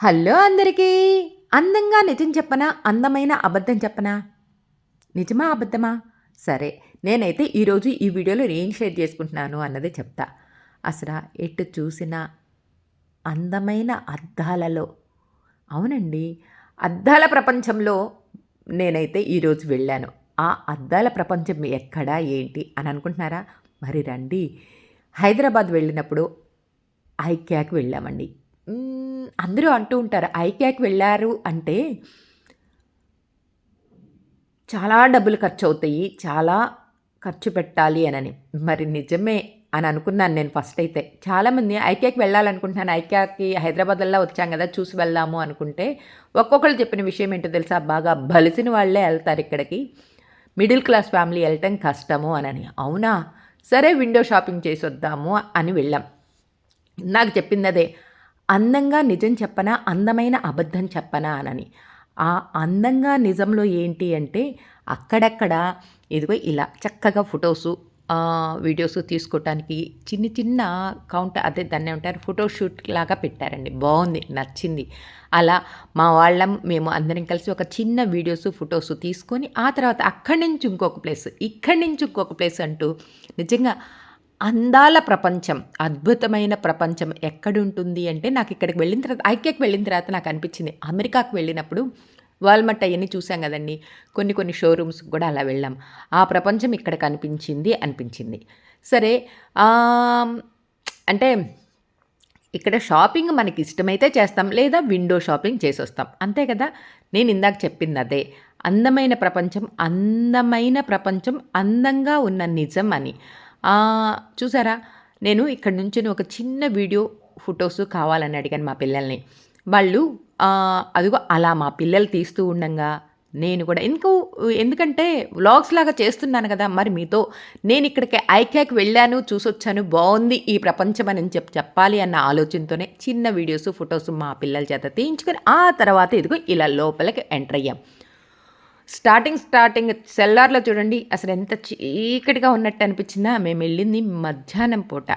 Hello అందరికీ. అందంగా నిజం చెప్పనా? అందమైన అబద్ధం చెప్పనా? నిజమా అబద్ధమా? సరే నేనైతే ఈరోజు ఈ వీడియోలో ఏం షేర్ చేసుకుంటున్నాను అన్నది చెప్తా. అసలు ఎటు చూసిన అందమైన అద్దాలలో? అవునండి అద్దాల ప్రపంచంలో నేనైతే ఈరోజు వెళ్ళాను. ఆ అద్దాల ప్రపంచం ఎక్కడా ఏంటి అని అనుకుంటున్నారా? మరి రండి. హైదరాబాద్ వెళ్ళినప్పుడు ఐక్యాకి వెళ్ళామండి. అందరూ అంటూ ఉంటారు ఐక్యాకి వెళ్ళారు అంటే చాలా డబ్బులు ఖర్చు అవుతాయి చాలా ఖర్చు పెట్టాలి అనని. మరి నిజమే అని అనుకున్నాను నేను ఫస్ట్ అయితే. చాలామంది ఐక్యాకి వెళ్ళాలనుకుంటున్నాను ఐక్యాకి హైదరాబాద్లో వచ్చాం కదా చూసి వెళ్దాము అనుకుంటే ఒక్కొక్కరు చెప్పిన విషయం ఏంటో తెలుసా? బాగా బలిసిన వాళ్ళే వెళ్తారు ఇక్కడికి. మిడిల్ క్లాస్ ఫ్యామిలీ వెళ్ళటం కష్టము అనని. అవునా? సరే విండో షాపింగ్ చేసి వద్దాము అని వెళ్ళాం. నాకు చెప్పింది అదే అందంగా నిజం చెప్పనా? అందమైన అబద్ధం చెప్పనా? అనని. ఆ అందంగా నిజంలో ఏంటి అంటే అక్కడక్కడ ఇదిగో ఇలా చక్కగా ఫొటోసు వీడియోస్ తీసుకోవటానికి చిన్న చిన్న కౌంటర్ అదే దాన్ని ఉంటారు ఫోటోషూట్ లాగా పెట్టారండి. బాగుంది నచ్చింది. అలా మా వాళ్ళం మేము అందరం కలిసి ఒక చిన్న వీడియోస్ ఫొటోస్ తీసుకొని ఆ తర్వాత అక్కడి నుంచి ఇంకొక ప్లేస్ ఇక్కడి నుంచి ఇంకొక ప్లేస్ అంటూ నిజంగా అందాల ప్రపంచం అద్భుతమైన ప్రపంచం ఎక్కడుంటుంది అంటే నాకు ఇక్కడికి వెళ్ళిన తర్వాత ఐక్యకి వెళ్ళిన తర్వాత నాకు అనిపించింది. అమెరికాకు వెళ్ళినప్పుడు వాల్మట్ అవన్నీ చూసాం కదండి. కొన్ని కొన్ని షోరూమ్స్ కూడా అలా వెళ్ళాం. ఆ ప్రపంచం ఇక్కడ కనిపించింది అనిపించింది. సరే అంటే ఇక్కడ షాపింగ్ మనకి ఇష్టమైతే చేస్తాం లేదా విండో షాపింగ్ చేసి వస్తాం అంతే కదా? నేను ఇందాక చెప్పింది అదే. అందమైన ప్రపంచం అందమైన ప్రపంచం అందంగా ఉన్న నిజం అని. చూసారా? నేను ఇక్కడ నుంచి ఒక చిన్న వీడియో ఫొటోస్ కావాలని అడిగాను మా పిల్లల్ని. వాళ్ళు అదిగో అలా మా పిల్లలు తీస్తూ ఉండంగా నేను కూడా ఇంకో ఎందుకంటే వ్లాగ్స్ లాగా చేస్తున్నాను కదా మరి మీతో నేను ఇక్కడికి ఐక్యాకి వెళ్ళాను చూసొచ్చాను బాగుంది ఈ ప్రపంచం అని చెప్పి చెప్పాలి అన్న ఆలోచనతోనే చిన్న వీడియోస్ ఫొటోస్ మా పిల్లల చేత తీయించుకొని ఆ తర్వాత ఇదిగో ఇలా లోపలికి ఎంటర్ అయ్యాం. స్టార్టింగ్ స్టార్టింగ్ సెల్లార్లో చూడండి అసలు ఎంత చీకటిగా ఉన్నట్టు అనిపించిందా? మేము వెళ్ళింది మధ్యాహ్నం పూట.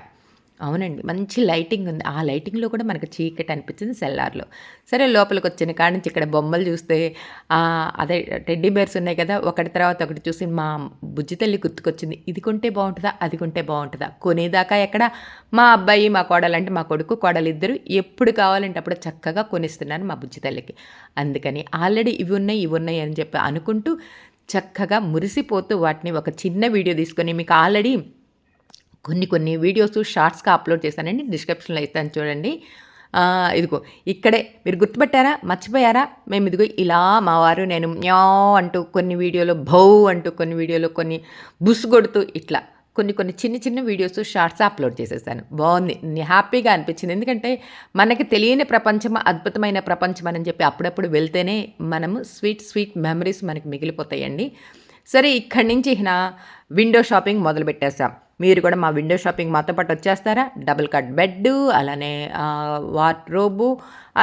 అవునండి. మంచి లైటింగ్ ఉంది. ఆ లైటింగ్లో కూడా మనకు చీకటి అనిపించింది సెల్లార్లో. సరే లోపలికి వచ్చిన కాడి నుంచి ఇక్కడ బొమ్మలు చూస్తే అదే టెడ్డీ బేర్స్ ఉన్నాయి కదా ఒకటి తర్వాత ఒకటి చూసి మా బుజ్జి తల్లి గుర్తుకొచ్చింది. ఇది కొంటే బాగుంటుందా అది కొంటే బాగుంటుందా కొనేదాకా ఎక్కడ? మా అబ్బాయి మా కోడలు అంటే మా కొడుకు కోడలు ఇద్దరు ఎప్పుడు కావాలంటే అప్పుడు చక్కగా కొనిస్తున్నాను మా బుజ్జి తల్లికి. అందుకని ఆల్రెడీ ఇవి ఉన్నాయి ఇవి ఉన్నాయి అని చెప్పి అనుకుంటూ చక్కగా మురిసిపోతూ వాటిని ఒక చిన్న వీడియో తీసుకొని మీకు ఆల్రెడీ కొన్ని కొన్ని వీడియోస్ షార్ట్స్గా అప్లోడ్ చేశానండి డిస్క్రిప్షన్లో ఇస్తాను చూడండి. ఇదిగో ఇక్కడే మీరు గుర్తుపెట్టారా మర్చిపోయారా? మేము ఇదిగో ఇలా మా వారు నేను మ్యా అంటూ కొన్ని వీడియోలో భౌ అంటూ కొన్ని వీడియోలో కొన్ని బుస్ కొడుతూ ఇట్లా కొన్ని కొన్ని చిన్న చిన్న వీడియోస్ షార్ట్స్ అప్లోడ్ చేసేసాను. బాగుంది. హ్యాపీగా అనిపించింది. ఎందుకంటే మనకి తెలియని ప్రపంచం అద్భుతమైన ప్రపంచం అని చెప్పి అప్పుడప్పుడు వెళ్తేనే మనము స్వీట్ స్వీట్ మెమరీస్ మనకి మిగిలిపోతాయండి. సరే ఇక్కడి నుంచి నా విండో షాపింగ్ మొదలుపెట్టేసాం మీరు కూడా మా విండో షాపింగ్ మాతో పాటు వచ్చేస్తారా? డబుల్ కట్ బెడ్ అలానే వార్డ్రోబు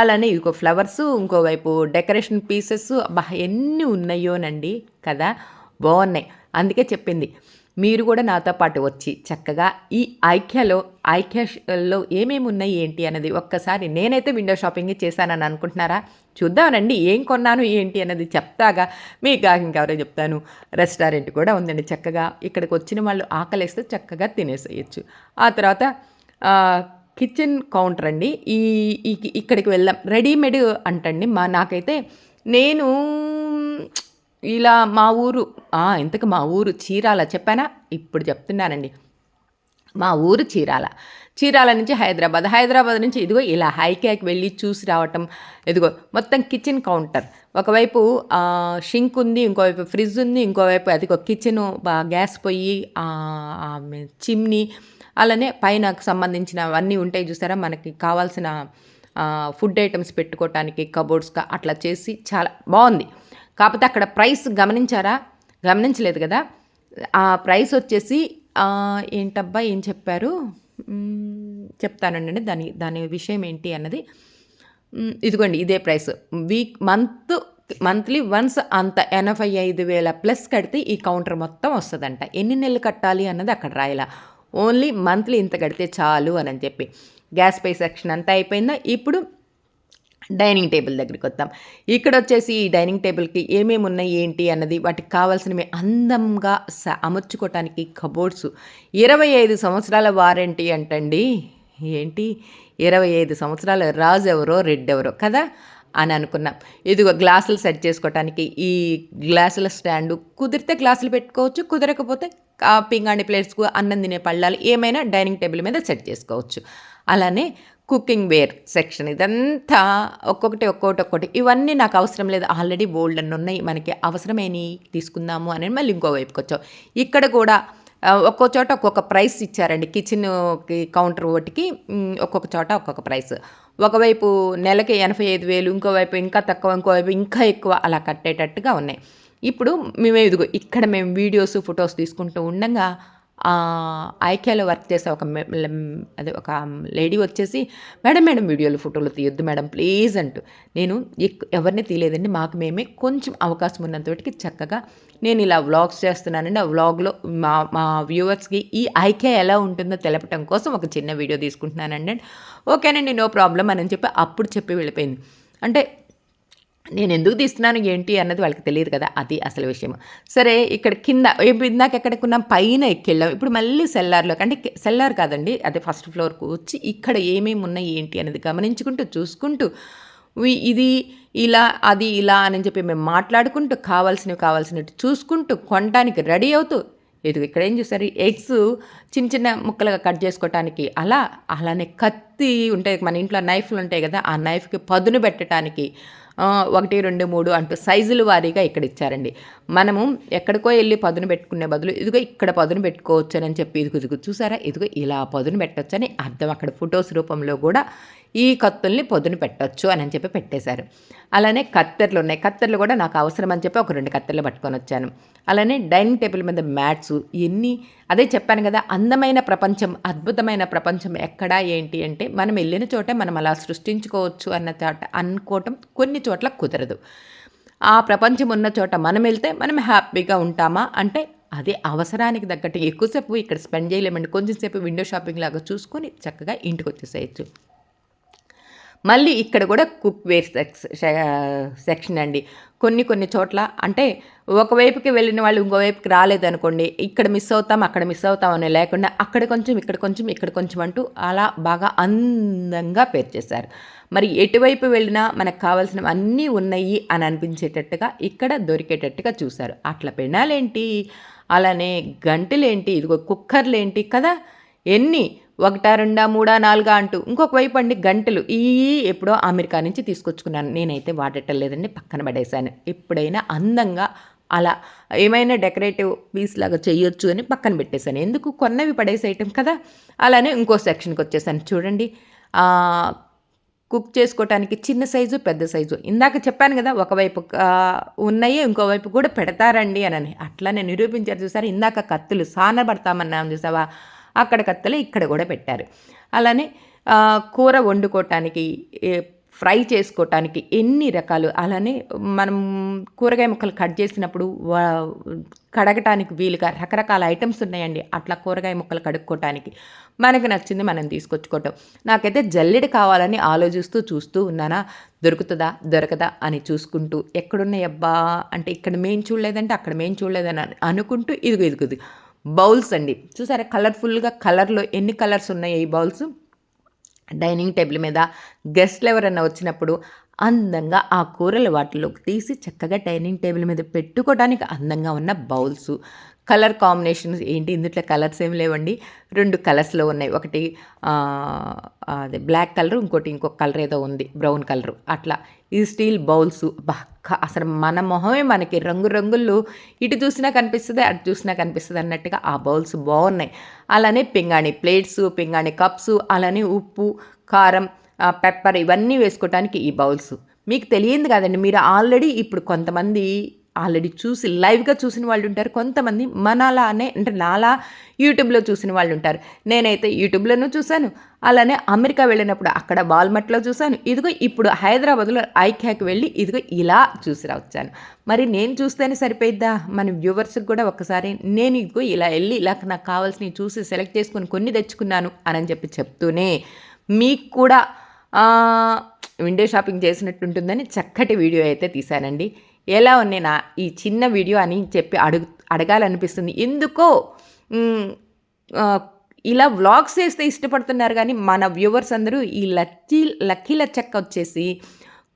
అలానే ఇంకో ఫ్లవర్స్ ఇంకోవైపు డెకరేషన్ పీసెస్ బా ఎన్ని ఉన్నాయోనండి కదా? బాగున్నాయి. అందుకే చెప్పింది. మీరు కూడా నాతో పాటు వచ్చి చక్కగా ఈ ఐక్యలో ఐక్యలో ఏమేమి ఉన్నాయి ఏంటి అనేది ఒక్కసారి నేనైతే విండో షాపింగ్ చేశానని అనుకుంటున్నారా? చూద్దామనండి ఏం కొన్నాను ఏంటి అన్నది చెప్తాగా. మీకు ఇంకెవరో చెప్తాను. రెస్టారెంట్ కూడా ఉందండి చక్కగా. ఇక్కడికి వచ్చిన వాళ్ళు ఆకలిస్తే చక్కగా తినేసేయచ్చు. ఆ తర్వాత కిచెన్ కౌంటర్ అండి. ఈ ఇక్కడికి వెళ్ళాం రెడీమేడ్ అంటండి. మా నాకైతే నేను ఇలా మా ఊరు ఇంతకు మా ఊరు చీరాల చెప్పానా? ఇప్పుడు చెప్తున్నానండి. మా ఊరు చీరాల. చీరాల నుంచి హైదరాబాద్. హైదరాబాద్ నుంచి ఇదిగో ఇలా హైకాక్ వెళ్ళి చూసి రావటం ఇదిగో మొత్తం కిచెన్ కౌంటర్. ఒకవైపు షింక్ ఉంది ఇంకోవైపు ఫ్రిడ్జ్ ఉంది ఇంకోవైపు అదిగో కిచెన్ గ్యాస్ పొయ్యి చిమ్నీ అలానే పైన సంబంధించినవన్నీ ఉంటాయి చూసారా? మనకి కావాల్సిన ఫుడ్ ఐటమ్స్ పెట్టుకోవటానికి కబోర్డ్స్గా అట్లా చేసి చాలా బాగుంది. కాకపోతే అక్కడ ప్రైస్ గమనించారా? గమనించలేదు కదా? ఆ ప్రైస్ వచ్చేసి ఏంటబ్బా ఏం చెప్పారు? చెప్తానండి దాని దాని విషయం ఏంటి అన్నది. ఇదిగోండి ఇదే price. Week month monthly once అంత ఎనభై ఐదు వేల ప్లస్ కడితే ఈ కౌంటర్ మొత్తం వస్తుందంట. ఎన్ని నెలలు కట్టాలి అన్నది అక్కడ రాయలా. ఓన్లీ మంత్లీ ఇంత కడితే చాలు అని చెప్పి. గ్యాస్ పై సెక్షన్ అంతా అయిపోయిందా? ఇప్పుడు డైనింగ్ టేబుల్ దగ్గరికి వద్దాం. ఇక్కడ వచ్చేసి ఈ డైనింగ్ టేబుల్కి ఏమేమి ఉన్నాయి ఏంటి అన్నది వాటికి కావాల్సినవి అందంగా స అమర్చుకోవటానికి కబోర్డ్స్. ఇరవై ఐదు సంవత్సరాల వారంటీ అంటండి. ఏంటి? ఇరవై ఐదు సంవత్సరాల రాజు ఎవరో రెడ్ ఎవరో కదా అని అనుకున్నాం. ఇదిగో గ్లాసులు సెట్ చేసుకోవటానికి ఈ గ్లాసుల స్టాండు కుదిరితే గ్లాసులు పెట్టుకోవచ్చు కుదరకపోతే పింగాణి ప్లేట్స్కు అన్నం తినే పళ్ళాలు ఏమైనా డైనింగ్ టేబుల్ మీద సెట్ చేసుకోవచ్చు. అలానే కుకింగ్ వేర్ సెక్షన్ ఇదంతా ఒక్కొక్కటి ఒక్కొక్కటి ఒక్కొక్కటి ఇవన్నీ నాకు అవసరం లేదు. ఆల్రెడీ బోల్డ్ అన్నీ ఉన్నాయి. మనకి అవసరమేని తీసుకుందాము అని మళ్ళీ ఇంకో వైపుకి వచ్చాం. ఇక్కడ కూడా ఒక్కో చోట ఒక్కొక్క ప్రైస్ ఇచ్చారండి. కిచెన్కి కౌంటర్ ఒకటికి ఒక్కొక్క చోట ఒక్కొక్క ప్రైస్. ఒకవైపు నెలకి ఎనభై ఐదు వేలు ఇంకోవైపు ఇంకా తక్కువ ఇంకోవైపు ఇంకా ఎక్కువ అలా కట్టేటట్టుగా ఉన్నాయి. ఇప్పుడు మేము ఇదిగో ఇక్కడ మేము వీడియోస్ ఫొటోస్ తీసుకుంటూ ఉండగా ఐక్యాలో వర్క్ చేసే ఒక అదే ఒక లేడీ వచ్చేసి మేడం మేడం వీడియోలు ఫోటోలు తీయొద్దు మేడం ప్లీజ్ అంటూ. నేను ఎవరిని తీయలేదండి మాకు మేమే కొంచెం అవకాశం ఉన్నంతటికి చక్కగా నేను ఇలా వ్లాగ్స్ చేస్తున్నానండి. ఆ వ్లాగ్లో మా మా వ్యూవర్స్కి ఈ ఐక్యా ఎలా ఉంటుందో తెలపటం కోసం ఒక చిన్న వీడియో తీసుకుంటున్నానండి. ఓకేనండి నో ప్రాబ్లం అని చెప్పి అప్పుడు చెప్పి వెళ్ళిపోయింది. అంటే నేను ఎందుకు తీస్తున్నాను ఏంటి అన్నది వాళ్ళకి తెలియదు కదా అది అసలు విషయం. సరే ఇక్కడ కింద ఇందాక ఎక్కడికున్నాం పైన ఎక్కెళ్ళాం. ఇప్పుడు మళ్ళీ సెల్లార్లోకి అంటే సెల్లార్ కాదండి అదే ఫస్ట్ ఫ్లోర్కు వచ్చి ఇక్కడ ఏమేమి ఉన్నాయి ఏంటి అనేది గమనించుకుంటూ చూసుకుంటూ ఇది ఇలా అది ఇలా అని చెప్పి మేము మాట్లాడుకుంటూ కావాల్సినవి కావాల్సినట్టు చూసుకుంటూ కొనడానికి రెడీ అవుతూ ఇది ఇక్కడ ఏం చూసారు ఎగ్స్ చిన్న చిన్న ముక్కలుగా కట్ చేసుకోవటానికి అలా అలానే కత్ కత్తి ఉంటాయి మన ఇంట్లో నైఫ్లు ఉంటాయి కదా ఆ నైఫ్కి పదును పెట్టడానికి ఒకటి రెండు మూడు అంటూ సైజుల వారీగా ఇక్కడ ఇచ్చారండి. మనము ఎక్కడికో వెళ్ళి పదును పెట్టుకునే బదులు ఇదిగో ఇక్కడ పదును పెట్టుకోవచ్చు అని చెప్పి ఇదిగో ఇదిగో చూసారా? ఇదిగో ఇలా పదును పెట్టొచ్చని అర్థం. అక్కడ ఫొటోస్ రూపంలో కూడా ఈ కత్తుల్ని పొద్దున పెట్టచ్చు అని చెప్పి పెట్టేశారు. అలానే కత్తెరలు ఉన్నాయి. కత్తెరలు కూడా నాకు అవసరం అని చెప్పి ఒక రెండు కత్తెరలు పట్టుకొని వచ్చాను. అలానే డైనింగ్ టేబుల్ మీద మ్యాట్స్ ఎన్ని అదే చెప్పాను కదా అందమైన ప్రపంచం అద్భుతమైన ప్రపంచం ఎక్కడా ఏంటి అంటే మనం వెళ్ళిన చోట మనం అలా సృష్టించుకోవచ్చు అన్న చోట అనుకోవటం కొన్ని చోట్ల కుదరదు. ఆ ప్రపంచం ఉన్న చోట మనం వెళ్తే మనం హ్యాపీగా ఉంటామా అంటే అదే అవసరానికి తగ్గట్టు ఎక్కువసేపు ఇక్కడ స్పెండ్ చేయలేమండి. కొంచెం సేపు విండో షాపింగ్ లాగా చూసుకొని చక్కగా ఇంటికి వచ్చేసేయచ్చు. మళ్ళీ ఇక్కడ కూడా కుక్ వేర్ సెక్షన్ అండి. కొన్ని కొన్ని చోట్ల అంటే ఒకవైపుకి వెళ్ళిన వాళ్ళు ఇంకోవైపుకి రాలేదనుకోండి ఇక్కడ మిస్ అవుతాం అక్కడ మిస్ అవుతాం అని లేకుండా అక్కడ కొంచెం ఇక్కడ కొంచెం ఇక్కడ కొంచెం అంటూ అలా బాగా అందంగా పేరు చేశారు. మరి ఎటువైపు వెళ్ళినా మనకు కావాల్సినవి అన్నీ ఉన్నాయి అని అనిపించేటట్టుగా ఇక్కడ దొరికేటట్టుగా చూశారు. అట్లా పెనాలేంటి? అలానే గంటలేంటి? ఇదిగో కుక్కర్లేంటి? కదా? ఎన్ని ఒకటా రెండా మూడా నాలుగా అంటూ ఇంకొక వైపు అండి గంటలు. ఈ ఎప్పుడో అమెరికా నుంచి తీసుకొచ్చుకున్నాను. నేనైతే వాడటం లేదండి పక్కన పడేశాను. ఎప్పుడైనా అందంగా అలా ఏమైనా డెకరేటివ్ పీస్ లాగా చేయొచ్చు అని పక్కన పెట్టేశాను. ఎందుకు? కొన్నవి పడేసేయటం కదా. అలానే ఇంకో సెక్షన్కి వచ్చేసాను. చూడండి. కుక్ చేసుకోవటానికి చిన్న సైజు పెద్ద సైజు. ఇందాక చెప్పాను కదా ఒకవైపు ఉన్నాయి ఇంకోవైపు కూడా పెడతారండి అని అట్లానే నిరూపించారు చూసారు? ఇందాక కత్తులు సానబడతామన్నాను చూసావా? అక్కడ కత్తెలు ఇక్కడ కూడా పెట్టారు. అలానే కూర వండుకోవటానికి ఫ్రై చేసుకోవటానికి ఎన్ని రకాలు అలానే మనం కూరగాయ ముక్కలు కట్ చేసినప్పుడు కడగటానికి వీలుగా రకరకాల ఐటమ్స్ ఉన్నాయండి. అట్లా కూరగాయ ముక్కలు కడుక్కోవటానికి మనకు నచ్చింది మనం తీసుకొచ్చుకోవటం. నాకైతే జల్లెడ కావాలని ఆలోచిస్తూ చూస్తూ ఉన్నానా దొరుకుతుందా దొరకదా అని చూసుకుంటూ ఎక్కడున్నాయబ్బా అంటే ఇక్కడ మేం చూడలేదంటే అక్కడ మేం చూడలేదని అనుకుంటూ ఇదిగు ఇదిగుది బౌల్స్ అండి. చూసారా కలర్ఫుల్గా కలర్లో ఎన్ని కలర్స్ ఉన్నాయి ఈ బౌల్స్? డైనింగ్ టేబుల్ మీద గెస్ట్లు ఎవరైనా వచ్చినప్పుడు అందంగా ఆ కూరలు వాటిలోకి తీసి చక్కగా డైనింగ్ టేబుల్ మీద పెట్టుకోవడానికి అందంగా ఉన్న బౌల్స్. కలర్ కాంబినేషన్స్ ఏంటి? ఇందుట్లో కలర్స్ ఏం లేవండి. రెండు కలర్స్లో ఉన్నాయి. ఒకటి అదే బ్లాక్ కలర్ ఇంకోటి ఇంకొక కలర్ ఏదో ఉంది. Brown colour. అట్లా. ఈ స్టీల్ బౌల్స్. బాగా అసలు మన మొహమే మనకి రంగురంగులు ఇటు చూసినా కనిపిస్తుంది అటు చూసినా కనిపిస్తుంది అన్నట్టుగా ఆ బౌల్స్ బాగున్నాయి. అలానే పింగాణి ప్లేట్స్ పింగాణి కప్స్ అలానే ఉప్పు కారం పెప్పర్ ఇవన్నీ వేసుకోవటానికి ఈ బౌల్స్. మీకు తెలియదు కదండి. మీరు ఆల్రెడీ ఇప్పుడు కొంతమంది ఆల్రెడీ చూసి లైవ్గా చూసిన వాళ్ళు ఉంటారు. కొంతమంది మనలానే అంటే నాలా యూట్యూబ్లో చూసిన వాళ్ళు ఉంటారు. నేనైతే యూట్యూబ్లోనూ చూశాను. అలానే అమెరికా వెళ్ళినప్పుడు అక్కడ వాల్మట్లో చూశాను. ఇదిగో ఇప్పుడు హైదరాబాద్లో ఐక్యాకి వెళ్ళి ఇదిగో ఇలా చూసి వచ్చాను మరి నేను చూస్తేనే సరిపోయిద్దా? మన వ్యూవర్స్కి కూడా ఒకసారి నేను ఇదిగో ఇలా వెళ్ళి ఇలా నాకు కావాల్సినవి చూసి సెలెక్ట్ చేసుకుని కొన్ని తెచ్చుకున్నాను అని చెప్పి చెప్తూనే మీకు కూడా విండో షాపింగ్ చేసినట్టు ఉంటుందని చక్కటి వీడియో అయితే తీశానండి. ఎలా ఉన్నాయి ఈ చిన్న వీడియో అని చెప్పి అడుగు అడగాలనిపిస్తుంది. ఎందుకో ఇలా వ్లాగ్స్ చేస్తే ఇష్టపడుతున్నారు కానీ మన వ్యూవర్స్ అందరూ ఈ లక్కీ లక్కీల చెక్క వచ్చేసి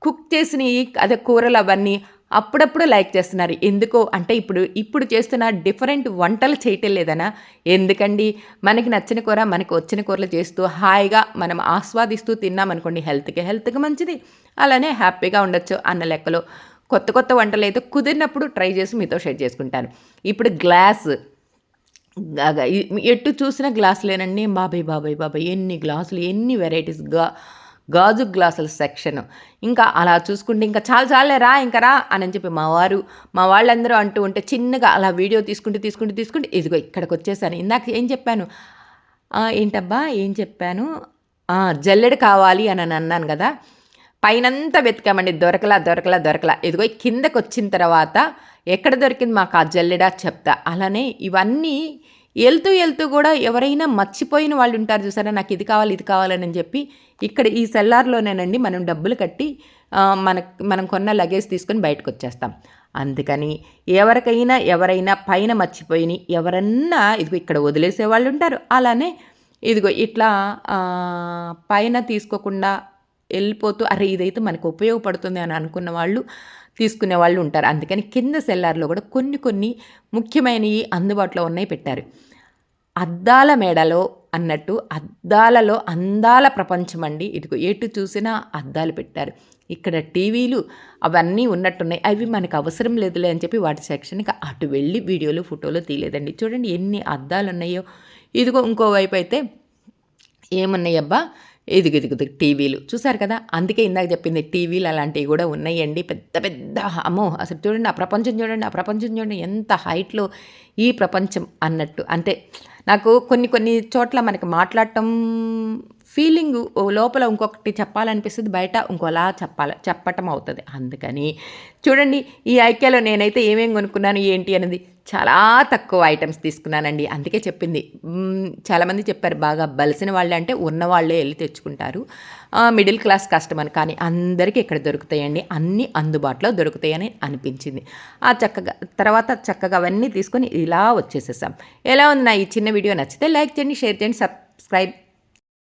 కుక్ చేసిన అదే కూరలు అవన్నీ అప్పుడప్పుడు లైక్ చేస్తున్నారు. ఎందుకో అంటే ఇప్పుడు ఇప్పుడు చేస్తున్న డిఫరెంట్ వంటలు చేయటం లేదనా? ఎందుకండి? మనకి నచ్చిన కూర మనకు వచ్చిన కూరలు చేస్తూ హాయిగా మనం ఆస్వాదిస్తూ తిన్నామనుకోండి హెల్త్కి హెల్త్కి మంచిది. అలానే హ్యాపీగా ఉండొచ్చు అన్న లెక్కలో. కొత్త కొత్త వంటలు అయితే కుదిరినప్పుడు ట్రై చేసి మీతో షేర్ చేసుకుంటాను. ఇప్పుడు గ్లాస్ ఎటు చూసిన గ్లాసులేనండి బాబాయ్ బాబాయ్ బాబాయ్ ఎన్ని గ్లాసులు ఎన్ని వెరైటీస్గా గాజు గ్లాసుల సెక్షన్. ఇంకా అలా చూసుకుంటే ఇంకా చాలా చాలే రా ఇంకా రా అని చెప్పి మా వారు మా వాళ్ళందరూ అంటూ ఉంటే చిన్నగా అలా వీడియో తీసుకుంటూ తీసుకుంటూ తీసుకుంటూ ఇదిగో ఇక్కడికి వచ్చేసాను. ఇందాక ఏం చెప్పాను? ఏంటబ్బా ఏం చెప్పాను? జల్లెడ కావాలి అని అన్నాను కదా. పైనంతా వెతికామండి. దొరకలా దొరకలా దొరకలా. ఇదిగో కిందకు వచ్చిన తర్వాత ఎక్కడ దొరికింది మాకు ఆ జల్లెడ చెప్తా. అలానే ఇవన్నీ వెళ్తూ వెళ్తూ కూడా ఎవరైనా మర్చిపోయిన వాళ్ళు ఉంటారు చూసారా? నాకు ఇది కావాలి ఇది కావాలని చెప్పి ఇక్కడ ఈ సెల్లార్లోనేనండి మనం డబ్బులు కట్టి మన మనం కొన్న లగేజ్ తీసుకొని బయటకు వచ్చేస్తాం అందుకని ఎవరికైనా ఎవరైనా పైన మర్చిపోయిన ఎవరన్నా ఇదిగో ఇక్కడ వదిలేసే వాళ్ళు ఉంటారు. అలానే ఇదిగో ఇట్లా పైన తీసుకోకుండా వెళ్ళిపోతూ అరే ఇదైతే మనకు ఉపయోగపడుతుంది అని అనుకున్న వాళ్ళు తీసుకునే వాళ్ళు ఉంటారు. అందుకని కింద సెల్లార్లో కూడా కొన్ని కొన్ని ముఖ్యమైనవి అందుబాటులో ఉన్నాయి పెట్టారు. అద్దాల మేడలో అన్నట్టు అద్దాలలో అందాల ప్రపంచం అండి. ఇదిగో ఎటు చూసినా అద్దాలు పెట్టారు. ఇక్కడ టీవీలు అవన్నీ ఉన్నట్టున్నాయి. అవి మనకు అవసరం లేదులే అని చెప్పి వాటి సెక్షన్కి అటు వెళ్ళి వీడియోలు ఫోటోలు తీయలేదండి. చూడండి ఎన్ని అద్దాలు ఉన్నాయో. ఇదిగో ఇంకోవైపు అయితే ఏమున్నాయబ్బా? ఎదుగు ఎదుగు టీవీలు. చూసారు కదా? అందుకే ఇందాక చెప్పింది టీవీలు అలాంటివి కూడా ఉన్నాయండి. పెద్ద పెద్ద అమ్మో! అసలు చూడండి ఆ ప్రపంచం చూడండి ఆ ప్రపంచం చూడండి ఎంత హైట్లో ఈ ప్రపంచం అన్నట్టు. అంటే నాకు కొన్ని కొన్ని చోట్ల మనకి మాట్లాడటం ఫీలింగ్ లోపల ఇంకొకటి చెప్పాలనిపిస్తుంది బయట ఇంకోలా చెప్పాలి చెప్పటం అవుతుంది. అందుకని చూడండి ఈ ఐక్యాలో నేనైతే ఏమేమి కొనుక్కున్నాను ఏంటి అనేది చాలా తక్కువ ఐటమ్స్ తీసుకున్నానండి. అందుకే చెప్పింది. చాలామంది చెప్పారు బాగా బలిసిన వాళ్ళే అంటే ఉన్నవాళ్ళే వెళ్ళి తెచ్చుకుంటారు. మిడిల్ క్లాస్ కస్టమర్ కానీ అందరికీ ఇక్కడ దొరుకుతాయండి. అన్నీ అందుబాటులో దొరుకుతాయని అనిపించింది. ఆ చక్కగా తర్వాత చక్కగా అవన్నీ తీసుకొని ఇలా వచ్చేసేసాం. ఎలా ఉంది నా ఈ చిన్న వీడియో నచ్చితే లైక్ చేయండి షేర్ చేయండి సబ్స్క్రైబ్